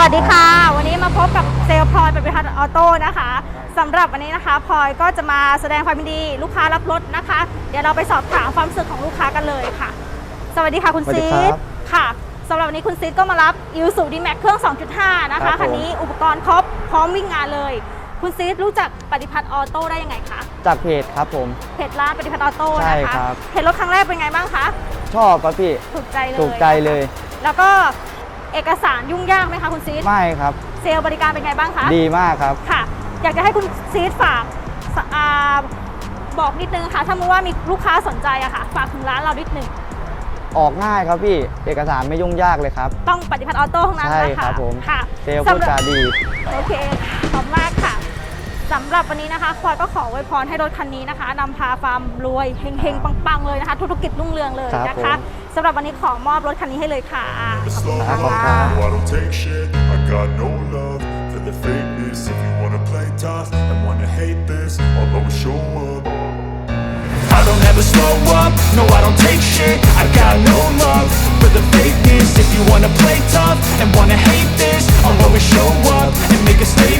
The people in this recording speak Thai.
วัสดีค่ะ วันนี้มาพบกับเซลลพลอยเป็นบริษัทออโต้นะคะสำหรับวันนี้นะคะพลอยก็จะมาแสดงความยินดีลูกค้ารับรถนะคะ เดี๋ยวเราไปสอบถามความรู้สึกของลูกค้ากันเลยค่ะ สวัสดีค่ะคุณสวัสดีซีครับดค่ะสำหรับวันนี้คุณซีดก็มารับอิ s u d m a x เครื่อง 2.5 นะครัคะบผม คันนี้อุปกรณ์ครบพร้อมวิ่งงานเลย คุณซีดรู้จักปฏิพัฒน์ออโต้ได้ยังไงคะจากเพจครับผม เพจร้านปฏิพัฒน์ออโต้ใช่นะคะครับ เห็นรถครั้งแรกเป็นไงบ้างคะชอบครับพี่ถูกใจเลยถูกใจเลย แล้วก็ เอกสารยุ่งยากไหมคะคุณซีดไม่ครับ เซลล์บริการเป็นไงบ้างคะ ดีมากครับ ค่ะ อยากจะให้คุณซีดฝากสอ่าบอกนิดนึงค่ะ ถ้ามุติว่ามีลูกค้าสนใจอะค่ะ ฝากถึงร้านเรานิดนึง ออกง่ายครับพี่ เอกสารไม่ยุ่งยากเลยครับ ต้องปฏิพัฒน์ออโต้ทั้งนั้นใช่นะคะครับผมค่ะเซลล์พูดสำหรับจาดี โอเคขอบคุณมากค่ะสำหรับวันนี้นะคะ ควายก็ขออวยพรให้รถคันนี้นะคะนำพาฟาร์มรวยเฮงๆ ปังๆ เลยนะคะ ธุรกิจรุ่งเรืองเลยครับนะคะผม สำหรับวันนี้ขอมอบรถคันนี้ให้เลยค่ะ ขอบคุณครับขอบคุณค่ะครับ No, I don't take shit. I got no love for the fakeness. If you wanna play tough and wanna hate this, I'll always show up. I don't ever slow up. No, I don't take shit. I got no love for the fakeness. If you wanna play tough and wanna hate this, I'll always show up and make a statement.